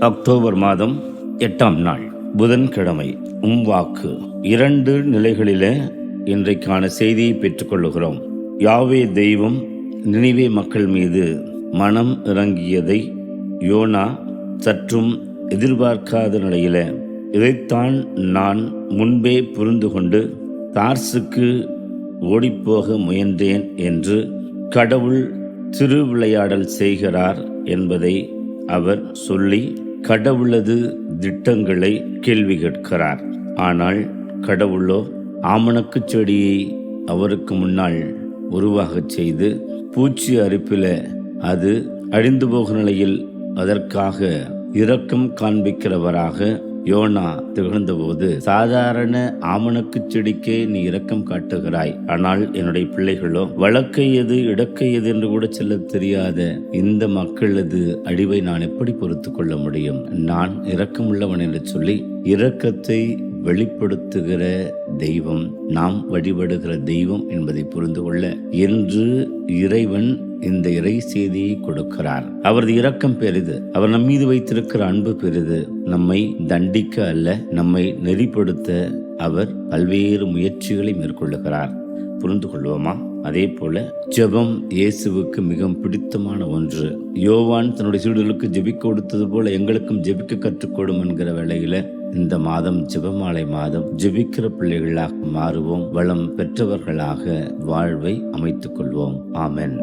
October மாதம் எட்டாம் நாள் புதன்கிழமை உம் வாக்கு இரண்டு நிலைகளிலே இன்றைக்கான செய்தியை பெற்றுக்கொள்ளுகிறோம் யாவே தெய்வம் நினைவே மக்கள் மீது மனம் இறங்கியதை யோனா சற்றும் எதிர்பார்க்காத நிலையில இதைத்தான் நான் முன்பே புரிந்து கொண்டு தார்சுக்கு ஓடிப்போக முயன்றேன் என்று கடவுள் திருவிளையாடல் செய்கிறார் என்பதை அவர் சொல்லி கடவுளது திட்டங்களை கேள்வி கேட்கிறார். ஆனால் கடவுளோ ஆமணக்கு செடியை அவருக்கு முன்னால் உருவாகச் செய்து பூச்சி அரிப்பில அது அழிந்து போகும் நிலையில் அதற்காக இரக்கம் காண்பிக்கிறவராக யோனா திகழ்ந்தபோது சாதாரண ஆமணக்கு செடிக்கே நீ இரக்கம் காட்டுகிறாய். ஆனால் என்னுடைய பிள்ளைகளோ வழக்கை எது இடக்கை எது என்று கூட சொல்ல தெரியாத இந்த மக்களது அழிவை நான் எப்படி பொறுத்து கொள்ள முடியும்? நான் இரக்கமுள்ளவன் என்று சொல்லி இரக்கத்தை வெளிப்படுத்துகிற தெய்வம் நாம் வழிபடுகிற தெய்வம் என்பதை புரிந்து கொள்ள. என்று இறைவன் இந்த இறை செய்தியை கொடுக்கிறார் அவரது இரக்கம் பெரிது. அவர் நம் மீது வைத்திருக்கிற அன்பு பெரிது. நம்மை தண்டிக்க அல்ல நம்மை நெறிப்படுத்த அவர் பல்வேறு முயற்சிகளை மேற்கொள்ளுகிறார். புரிந்து கொள்வோமா? அதே போல ஜெபம் இயேசுவுக்கு மிகவும் பிடித்தமான ஒன்று. யோவான் தன்னுடைய சீடுகளுக்கு ஜெபிக்க கொடுத்தது போல எங்களுக்கும் ஜெபிக்க கற்றுக்கொடும் என்கிற வேளையில இந்த மாதம் ஜெபமாலை மாதம் ஜெபிக்கிற பிள்ளைகளாக மாறுவோம். வளம் பெற்றவர்களாக வாழ்வை அமைத்துக் கொள்வோம். ஆமென்.